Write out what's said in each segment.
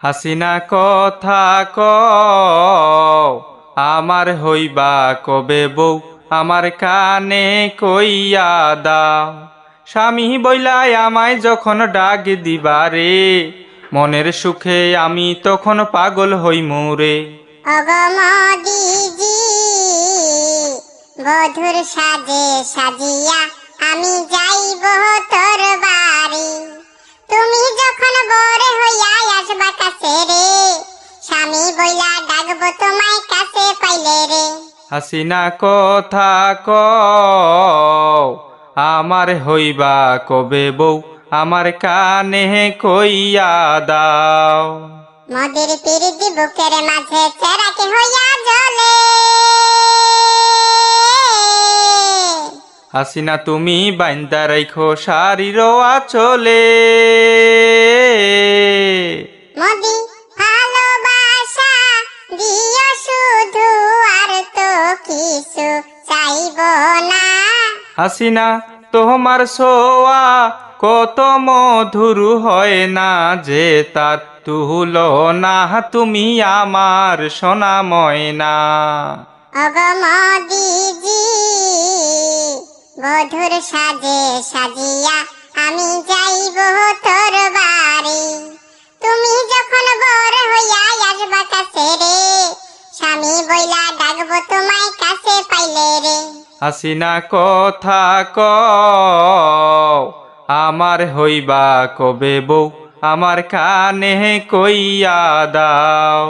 হাসিনা কথা ক আমার হইবা কবে বউ? আমার কানে কইয়া দাও। স্বামী বইলাই আমায় যখন ডাক দিবারে মনের সুখে আমি তখন পাগল হই মোরে বধুর সাজে সাজিয়া আমি যাইব তোর বাড়ি। তোমায় কাছে পাইলে রে। হাসিনা কথা ক আমার হইবা কবে বউ আমার কানে কইয়া দাও। মদের পিরিতি বুকের মাঝে চেরাকে হইয়া জ্বলে। হাসিনা তুমি বাইন্দা রাইখো শাড়ির চলে মোদি হাসিনা, তোমার সোয়া কত মধুর হয় না যে তার। তুলো না, তুমি আমার সোনা ময়না। মধুর সাজে সাজিয়া আমি স্বামী বইলা ডাকবো তোমায় কাছে পাইলে রে। হাসিনা কথা ক আমার হইবা কবে বউ আমার কানে কইয়া দাও।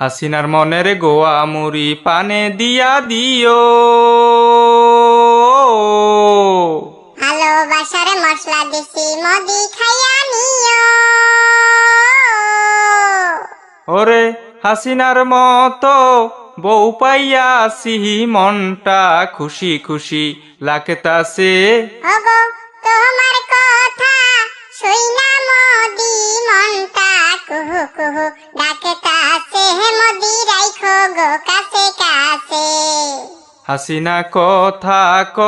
হাসিনার মনের গোয়া মুড়ি পানে দিয়া দিও। ভালোবাসার মশলা দিছি মদি খাইয়া নিও। ওরে হাসিনার মতো বউ পাইয়াছি মনটা খুশি খুশি লাগতাছে। তোমার কথা শুইনা মদি মনটা কুহু কুহু ডাকতাছে। মদি রাইখো গো কাছে কাছে। হাসিনা কথা ক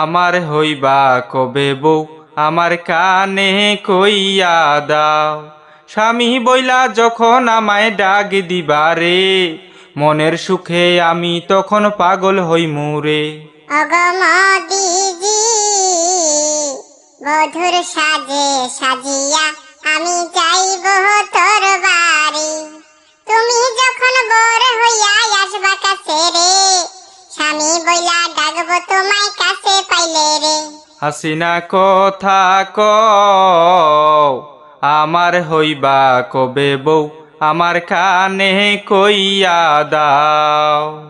আমার হইবা কবে বউ? আমার কানে কইয়া দাও। স্বামী বইলা যখন আমায় ডাক দিবারে মনের সুখে আমি তখন পাগল হই মুরে। বধুর সাজে সাজিয়া আমি যাইব তোর বাড়ি। তুমি যখন বড় হইয়া আসবা কাছে রে স্বামী বইলা ডাকবো তোমায় কাছে পাইলে রে। হাসিনা কথা ক আমার হইবা কবে বউ? আমার কানে কইয়া দাও।